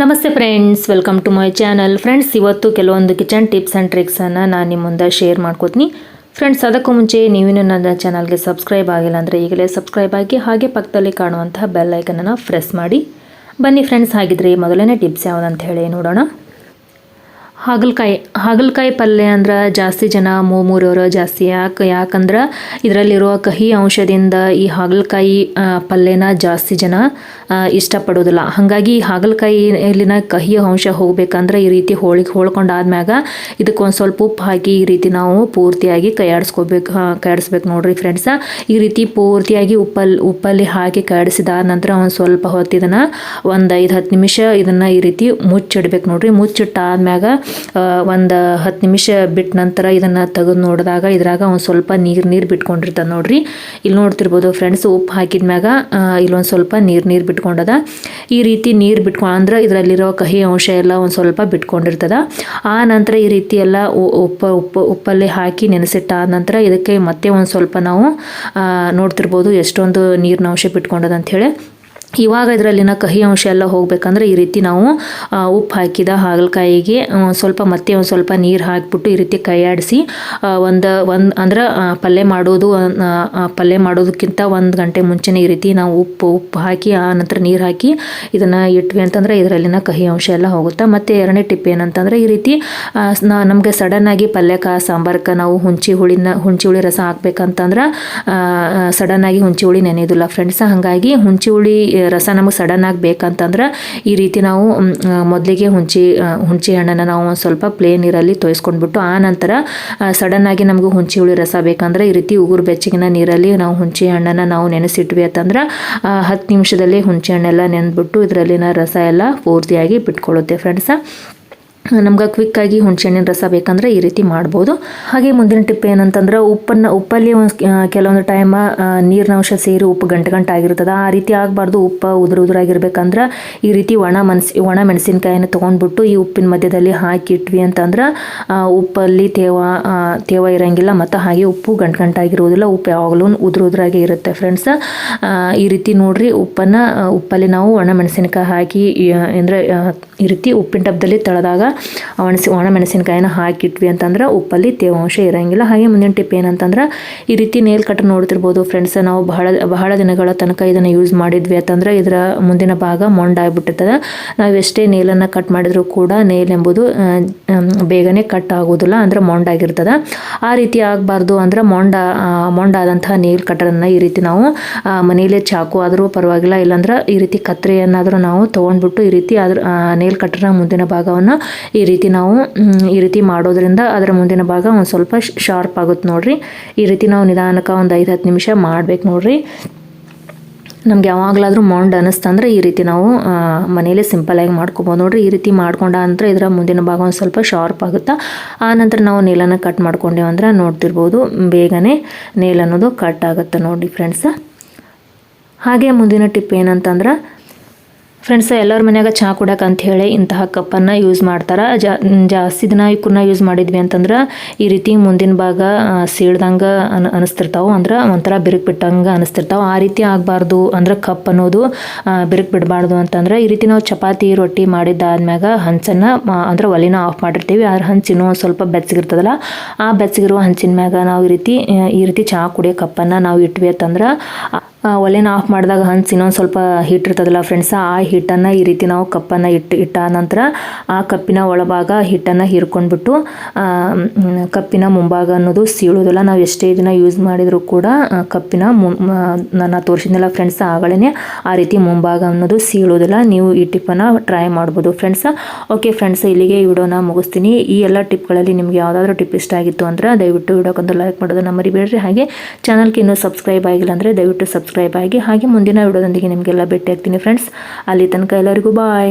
ನಮಸ್ತೆ friends welcome to my channel friends ಇವತ್ತು ಕೆಲವೊಂದು ಕಿಚನ್ ಟಿಪ್ಸ್ ಆ್ಯಂಡ್ ಟ್ರಿಕ್ಸನ್ನು ನಾನು ನಿಮ್ಮ ಮುಂದೆ ಶೇರ್ ಮಾಡ್ಕೋತೀನಿ. ಫ್ರೆಂಡ್ಸ್ ಅದಕ್ಕೂ ಮುಂಚೆ ನೀವಿನ್ನೂ ನನ್ನ ಚಾನಲ್ಗೆ ಸಬ್ಸ್ಕ್ರೈಬ್ ಆಗಿಲ್ಲ ಅಂದರೆ ಈಗಲೇ ಸಬ್ಸ್ಕ್ರೈಬ್ ಆಗಿ ಹಾಗೆ ಪಕ್ಕದಲ್ಲಿ ಕಾಣುವಂತಹ ಬೆಲ್ ಐಕನನ್ನು ಪ್ರೆಸ್ ಮಾಡಿ. ಬನ್ನಿ ಫ್ರೆಂಡ್ಸ್ ಹಾಗಿದ್ರೆ ಮೊದಲನೇ ಟಿಪ್ಸ್ ಯಾವುದಂತ ಹೇಳಿ ನೋಡೋಣ. ಹಾಗಲಕಾಯಿ ಹಾಗಲಕಾಯಿ ಪಲ್ಯ ಅಂದ್ರೆ ಜಾಸ್ತಿ ಜನ ಮೂರವರು ಜಾಸ್ತಿ. ಯಾಕೆ, ಯಾಕಂದ್ರೆ ಇದರಲ್ಲಿರುವ ಕಹಿ ಅಂಶದಿಂದ ಈ ಹಾಗಲಕಾಯಿ ಪಲ್ಯನ ಜಾಸ್ತಿ ಜನ ಇಷ್ಟಪಡೋದಿಲ್ಲ. ಹಾಗಾಗಿ ಹಾಗಲಕಾಯಿಯಲ್ಲಿನ ಕಹಿ ಅಂಶ ಹೋಗಬೇಕಂದ್ರೆ ಈ ರೀತಿ ಹೋಳಿಗೆ ಹೋಳ್ಕೊಂಡಾದ್ಮ್ಯಾಗ ಇದಕ್ಕೆ ಒಂದು ಸ್ವಲ್ಪ ಉಪ್ಪು ಹಾಕಿ ಈ ರೀತಿ ನಾವು ಪೂರ್ತಿಯಾಗಿ ಕೈಯಾಡಿಸ್ಕೋಬೇಕು ಕೈಯಾಡಿಸ್ಬೇಕು ನೋಡ್ರಿ ಫ್ರೆಂಡ್ಸ. ಈ ರೀತಿ ಪೂರ್ತಿಯಾಗಿ ಉಪ್ಪಲ್ಲಿ ಉಪ್ಪಲ್ಲಿ ಹಾಕಿ ಕೈಯಾಡಿಸಿದಾದ ನಂತರ ಒಂದು ಸ್ವಲ್ಪ ಹೊತ್ತು ಇದನ್ನು ಒಂದು ಐದು, ಹತ್ತು ನಿಮಿಷ ಇದನ್ನು ಈ ರೀತಿ ಮುಚ್ಚಿಡ್ಬೇಕು ನೋಡ್ರಿ. ಮುಚ್ಚಿಟ್ಟಾದ್ಮ್ಯಾಗ ಒಂದು ಹತ್ತು ನಿಮಿಷ ಬಿಟ್ಟ ನಂತರ ಇದನ್ನು ತೆಗೆದು ನೋಡಿದಾಗ ಇದ್ರಾಗ ಒಂದು ಸ್ವಲ್ಪ ನೀರು ನೀರು ಬಿಟ್ಕೊಂಡಿರ್ತದೆ ನೋಡ್ರಿ. ಇಲ್ಲಿ ನೋಡ್ತಿರ್ಬೋದು ಫ್ರೆಂಡ್ಸ್ ಉಪ್ಪು ಹಾಕಿದ್ಮ್ಯಾಗ ಮ್ಯಾಗ ಇಲ್ಲೊಂದು ಸ್ವಲ್ಪ ನೀರು ನೀರು ಬಿಟ್ಕೊಂಡದ. ಈ ರೀತಿ ನೀರು ಬಿಟ್ಕೊಂಡು ಅಂದ್ರೆ ಇದರಲ್ಲಿರೋ ಕಹಿ ಅಂಶ ಎಲ್ಲ ಒಂದು ಸ್ವಲ್ಪ ಬಿಟ್ಕೊಂಡಿರ್ತದ. ಆ ನಂತರ ಈ ರೀತಿ ಎಲ್ಲ ಉಪ್ಪು ಉಪ್ಪು, ಉಪ್ಪಲ್ಲಿ ಹಾಕಿ ನೆನೆಸಿಟ್ಟಾದ ನಂತರ ಇದಕ್ಕೆ ಮತ್ತೆ ಒಂದು ಸ್ವಲ್ಪ ನಾವು ನೋಡ್ತಿರ್ಬೋದು ಎಷ್ಟೊಂದು ನೀರಿನ ಅಂಶ ಬಿಟ್ಕೊಂಡದ ಅಂಥೇಳಿ ಇವಾಗ ಇದರಲ್ಲಿನ ಕಹಿ ಅಂಶ ಎಲ್ಲ ಹೋಗಬೇಕಂದ್ರೆ ಈ ರೀತಿ ನಾವು ಉಪ್ಪು ಹಾಕಿದ ಹಾಗಲಕಾಯಿಗೆ ಸ್ವಲ್ಪ ಮತ್ತೆ ಒಂದು ಸ್ವಲ್ಪ ನೀರು ಹಾಕಿಬಿಟ್ಟು ಈ ರೀತಿ ಕೈಯಾಡಿಸಿ ಒಂದು ಒಂದು, ಅಂದ್ರೆ ಪಲ್ಯ ಮಾಡೋದು ಪಲ್ಯ ಮಾಡೋದಕ್ಕಿಂತ ಒಂದು ಗಂಟೆ ಮುಂಚೆನೇ ಈ ರೀತಿ ನಾವು ಉಪ್ಪು ಉಪ್ಪು ಹಾಕಿ, ಆ ನಂತರ ನೀರು ಹಾಕಿ ಇದನ್ನು ಇಟ್ವಿ ಅಂತಂದ್ರೆ ಇದರಲ್ಲಿನ ಕಹಿ ಅಂಶ ಎಲ್ಲ ಹೋಗುತ್ತೆ, ಮತ್ತು ಎರಡನೇ ಟಿಪ್ ಏನಂತಂದ್ರೆ ಈ ರೀತಿ ನಮಗೆ ಸಡನ್ನಾಗಿ ಪಲ್ಯಕ್ಕೆ ಸಾಂಬಾರ್ಕ ನಾವು ಹುಂಚಿ ಹುಳಿನ ಹುಂಚಿ ಹುಳಿ ರಸ ಹಾಕ್ಬೇಕಂತಂದ್ರೆ ಸಡನ್ನಾಗಿ ಹುಂಚಿ ಹುಳಿ ನೆನೆಯೋದಿಲ್ಲ ಫ್ರೆಂಡ್ಸ್ ಹಾಗಾಗಿ ಹುಂಚಿ ಹುಳಿ ರಸ ನಮಗೆ ಸಡನ್ ಆಗಿ ಬೇಕಂತಂದ್ರೆ ಈ ರೀತಿ ನಾವು ಮೊದಲಿಗೆ ಹುಂಚಿ ಹುಣ್ಚಿ ಹುಂಚಿ ಹಣ್ಣನ್ನು ನಾವು ಒಂದು ಸ್ವಲ್ಪ ಪ್ಲೇನ್ ನೀರಲ್ಲಿ ತೋಯಿಸ್ಕೊಂಡ್ಬಿಟ್ಟು ಆ ನಂತರ ಸಡನ್ ಆಗಿ ನಮಗೂ ಹುಂಚಿ ಹುಳಿ ರಸ ಬೇಕಂದ್ರೆ ಈ ರೀತಿ ಉಗುರು ಬೆಚ್ಚಗಿನ ನೀರಲ್ಲಿ ನಾವು ಹುಂಚಿ ಹಣ್ಣನ್ನು ನಾವು ನೆನೆಸಿಟ್ವಿ ಅಂತಂದ್ರೆ ಹತ್ತು ನಿಮಿಷದಲ್ಲಿ ಹುಂಚಿ ಹಣ್ಣೆಲ್ಲ ನೆನೆದ್ಬಿಟ್ಟು ಇದರಲ್ಲಿನ ರಸ ಎಲ್ಲ ಪೂರ್ತಿಯಾಗಿ ಬಿಟ್ಕೊಳ್ಳುತ್ತೆ ಫ್ರೆಂಡ್ಸ ನಮ್ಗೆ ಕ್ವಿಕ್ಕಾಗಿ ಹುಣಸೆಹಣ್ಣಿನ ರಸ ಬೇಕಂದ್ರೆ ಈ ರೀತಿ ಮಾಡ್ಬೋದು. ಹಾಗೆ ಮುಂದಿನ ಟಿಪ್ ಏನಂತಂದ್ರೆ ಉಪ್ಪನ್ನು, ಉಪ್ಪಲ್ಲಿ ಒಂದು ಕೆಲವೊಂದು ಟೈಮ್ ನೀರಿನ ಅಂಶ ಸೇರಿ ಉಪ್ಪು ಗಂಟು ಗಂಟು ಆಗಿರ್ತದೆ. ಆ ರೀತಿ ಆಗಬಾರ್ದು. ಉಪ್ಪು ಉದುರು ಉದುರಾಗಿರ್ಬೇಕಂದ್ರೆ ಈ ರೀತಿ ಒಣ ಮನ್ಸಿ, ಒಣ ಮೆಣಸಿನ್ಕಾಯಿನ ತೊಗೊಂಡ್ಬಿಟ್ಟು ಈ ಉಪ್ಪಿನ ಮಧ್ಯದಲ್ಲಿ ಹಾಕಿಟ್ವಿ ಅಂತಂದ್ರೆ ಉಪ್ಪಲ್ಲಿ ತೇವ ತೇವ ಇರೋಂಗಿಲ್ಲ ಮತ್ತು ಹಾಗೆ ಉಪ್ಪು ಗಂಟು ಗಂಟಾಗಿರುವುದಿಲ್ಲ ಉಪ್ಪು ಯಾವಾಗಲೂ ಉದುರು ಉದುರಾಗಿ ಇರುತ್ತೆ ಫ್ರೆಂಡ್ಸ್ ಈ ರೀತಿ ನೋಡಿರಿ ಉಪ್ಪನ್ನು ಉಪ್ಪಲ್ಲಿ ನಾವು ಒಣ ಮೆಣಸಿನಕಾಯಿ ಹಾಕಿ ಅಂದರೆ ಈ ರೀತಿ ಉಪ್ಪಿನ ಡಬ್ಬದಲ್ಲಿ ತಳೆದಾಗ ಒಣಸಿ ಒಣ ಮೆಣಸಿನಕಾಯಿನ ಹಾಕಿಟ್ವಿ ಅಂತಂದ್ರೆ ಉಪ್ಪಲ್ಲಿ ತೇವಾಂಶ ಇರಂಗಿಲ್ಲ. ಹಾಗೆ ಮುಂದಿನ ಟಿಪ್ ಏನಂತಂದ್ರೆ ಈ ರೀತಿ ನೇಲ್ ಕಟ್ ನೋಡ್ತಿರ್ಬೋದು ಫ್ರೆಂಡ್ಸ್ ನಾವು ಬಹಳ ಬಹಳ ದಿನಗಳ ತನಕ ಇದನ್ನು ಯೂಸ್ ಮಾಡಿದ್ವಿ ಅಂತಂದ್ರೆ ಇದರ ಮುಂದಿನ ಭಾಗ ಮೊಂಡಾಗ್ಬಿಟ್ಟಿರ್ತದೆ ನಾವು ಎಷ್ಟೇ ನೇಲನ್ನು ಕಟ್ ಮಾಡಿದರೂ ಕೂಡ ನೇಲ್ ಎಂಬುದು ಬೇಗನೆ ಕಟ್ ಆಗೋದಿಲ್ಲ ಅಂದ್ರೆ ಮೊಂಡಾಗಿರ್ತದೆ ಆ ರೀತಿ ಆಗಬಾರ್ದು ಅಂದ್ರೆ ಮೊಂಡ ಮೊಂಡಾದಂತಹ ನೇಲ್ ಕಟರನ್ನು ಈ ರೀತಿ ನಾವು ಮನೆಯಲ್ಲೇ ಚಾಕು ಆದರೂ ಪರವಾಗಿಲ್ಲ. ಇಲ್ಲಾಂದ್ರೆ ಈ ರೀತಿ ಕತ್ರಿಯನ್ನಾದರೂ ನಾವು ತೊಗೊಂಡ್ಬಿಟ್ಟು ಈ ರೀತಿ ಅದ್ರ ಕಟರ್ನ ಮುಂದಿನ ಭಾಗವನ್ನು ಈ ರೀತಿ ನಾವು ಈ ರೀತಿ ಮಾಡೋದ್ರಿಂದ ಅದರ ಮುಂದಿನ ಭಾಗ ಒಂದು ಸ್ವಲ್ಪ ಶಾರ್ಪ್ ಆಗುತ್ತೆ ನೋಡಿರಿ. ಈ ರೀತಿ ನಾವು ನಿಧಾನಕ್ಕೆ ಒಂದು ಐದು, ಹತ್ತು ನಿಮಿಷ ಮಾಡ್ಬೇಕು ನೋಡಿರಿ. ನಮ್ಗೆ ಯಾವಾಗಲಾದರೂ ಮೊಂಡ್ ಅನ್ನಿಸ್ತಂದ್ರೆ ಈ ರೀತಿ ನಾವು ಮನೇಲೆ ಮನೇಲಿ ಸಿಂಪಲಾಗಿ ಮಾಡ್ಕೊಬೋದು ನೋಡ್ರಿ. ಈ ರೀತಿ ಮಾಡ್ಕೊಂಡ ಅಂದ್ರೆ ಇದರ ಮುಂದಿನ ಭಾಗ ಒಂದು ಸ್ವಲ್ಪ ಶಾರ್ಪ್ ಆಗುತ್ತೆ, ಆ ನಂತರ ನಾವು ನೇಲನ್ನು ಕಟ್ ಮಾಡ್ಕೊಂಡೇವು ಅಂದ್ರೆ ನೋಡ್ತಿರ್ಬೋದು. ಬೇಗನೆ ನೇಲ್ ಅನ್ನೋದು ಕಟ್ ಆಗುತ್ತೆ ನೋಡಿ ಫ್ರೆಂಡ್ಸ್ ಹಾಗೆ ಮುಂದಿನ ಟಿಪ್ ಏನಂತಂದ್ರೆ ಫ್ರೆಂಡ್ಸ್ ಎಲ್ಲರ ಮನ್ಯಾಗ ಚಹಾ ಅಂತ ಹೇಳಿ ಇಂತಹ ಕಪ್ಪನ್ನು ಯೂಸ್ ಮಾಡ್ತಾರೆ. ಜಾಸ್ತಿ ದಿನ ಇವಕ್ಕನ್ನ ಯೂಸ್ ಮಾಡಿದ್ವಿ ಅಂತಂದ್ರೆ ಈ ರೀತಿ ಮುಂದಿನ ಭಾಗ ಸೀಳ್ದಂಗೆ ಅನ್, ಅನಿಸ್ತಿರ್ತಾವೆ ಅಂದ್ರೆ ಒಂಥರ ಬಿರುಕು ಬಿಟ್ಟಂಗೆ ಅನಿಸ್ತಿರ್ತಾವೆ. ಆ ರೀತಿ ಆಗಬಾರ್ದು ಅಂದ್ರೆ ಕಪ್ ಅನ್ನೋದು ಬಿರುಕು ಬಿಡಬಾರ್ದು ಅಂತಂದ್ರೆ ಈ ರೀತಿ ನಾವು ಚಪಾತಿ, ರೊಟ್ಟಿ ಮಾಡಿದ್ದಾದ್ಮ್ಯಾಗ ಹಂಚನ್ನು ಅಂದ್ರೆ ಒಲಿನ ಆಫ್ ಮಾಡಿರ್ತೀವಿ. ಆ ಹಂಚು ಇನ್ನೂ ಒಂದು ಸ್ವಲ್ಪ ಬೆಚ್ಚಗಿರ್ತದಲ್ಲ, ಆ ಬೆಚ್ಚಗಿರುವ ಹಂಚಿನ ಮ್ಯಾಗ ನಾವು ಈ ರೀತಿ ಈ ರೀತಿ ಚಹಾ ಕುಡಿಯೋ ಕಪ್ಪನ್ನು ನಾವು ಇಟ್ವಿ ಅಂತಂದ್ರೆ ಒಲೆನ ಆಫ್ ಮಾಡಿದಾಗ ಹಂಚ್ ಇನ್ನೊಂದು ಸ್ವಲ್ಪ ಹೀಟ್ ಇರ್ತದಲ್ಲ ಫ್ರೆಂಡ್ಸ್ ಆ ಹಿಟ್ಟನ್ನು ಈ ರೀತಿ ನಾವು ಕಪ್ಪನ್ನು ಇಟ್ಟು, ಇಟ್ಟ ನಂತರ ಆ ಕಪ್ಪಿನ ಒಳಭಾಗ ಹಿಟ್ಟನ್ನು ಹೀರ್ಕೊಂಡ್ಬಿಟ್ಟು ಕಪ್ಪಿನ ಮುಂಭಾಗ ಅನ್ನೋದು ಸೀಳೋದಿಲ್ಲ, ನಾವು ಎಷ್ಟೇ ದಿನ ಯೂಸ್ ಮಾಡಿದರೂ ಕೂಡ ಕಪ್ಪಿನ ಮುಂ ನಾನು ತೋರಿಸಿದ್ನಲ್ಲ ಫ್ರೆಂಡ್ಸ್ ಆಗಳೇ ಆ ರೀತಿ ಮುಂಭಾಗ ಅನ್ನೋದು ಸೀಳೋದಿಲ್ಲ, ನೀವು ಈ ಟಿಪ್ಪನ್ನು ಟ್ರೈ ಮಾಡ್ಬೋದು ಫ್ರೆಂಡ್ಸ್ ಓಕೆ ಫ್ರೆಂಡ್ಸ್ ಇಲ್ಲಿಗೆ ಈ ಮುಗಿಸ್ತೀನಿ. ಈ ಎಲ್ಲ ಟಿಪ್ಗಳಲ್ಲಿ ನಿಮಗೆ ಯಾವುದಾದ್ರೂ ಟಿಪ್ ಇಷ್ಟ ಆಗಿತ್ತು ಅಂದ್ರೆ ದಯವಿಟ್ಟು ವಿಡಿಯೋಕ್ಕೊಂದು ಲೈಕ್ ಮಾಡೋದು ಮಾಡೋದನ್ನ ಮರಿಬೇಡ್ರಿ. ಹಾಗೆ ಚಾನಲ್ಗೆ ಇನ್ನೂ ಸಬ್ಸ್ಕ್ರೈಬ್ ಆಗಿಲ್ಲ ಅಂದರೆ ದಯವಿಟ್ಟು ಸಬ್ಸ್ಕ್ರೈಬ್ ಆಗಿ ಹಾಗೆ ಮುಂದಿನ ವಿಡಿಯೋದೊಂದಿಗೆ ನಿಮಗೆಲ್ಲ ಭೇಟಿ ಆಗ್ತೀನಿ ಫ್ರೆಂಡ್ಸ್ ಅಲ್ಲಿ ತನಕ ಎಲ್ಲರಿಗೂ ಬಾಯ್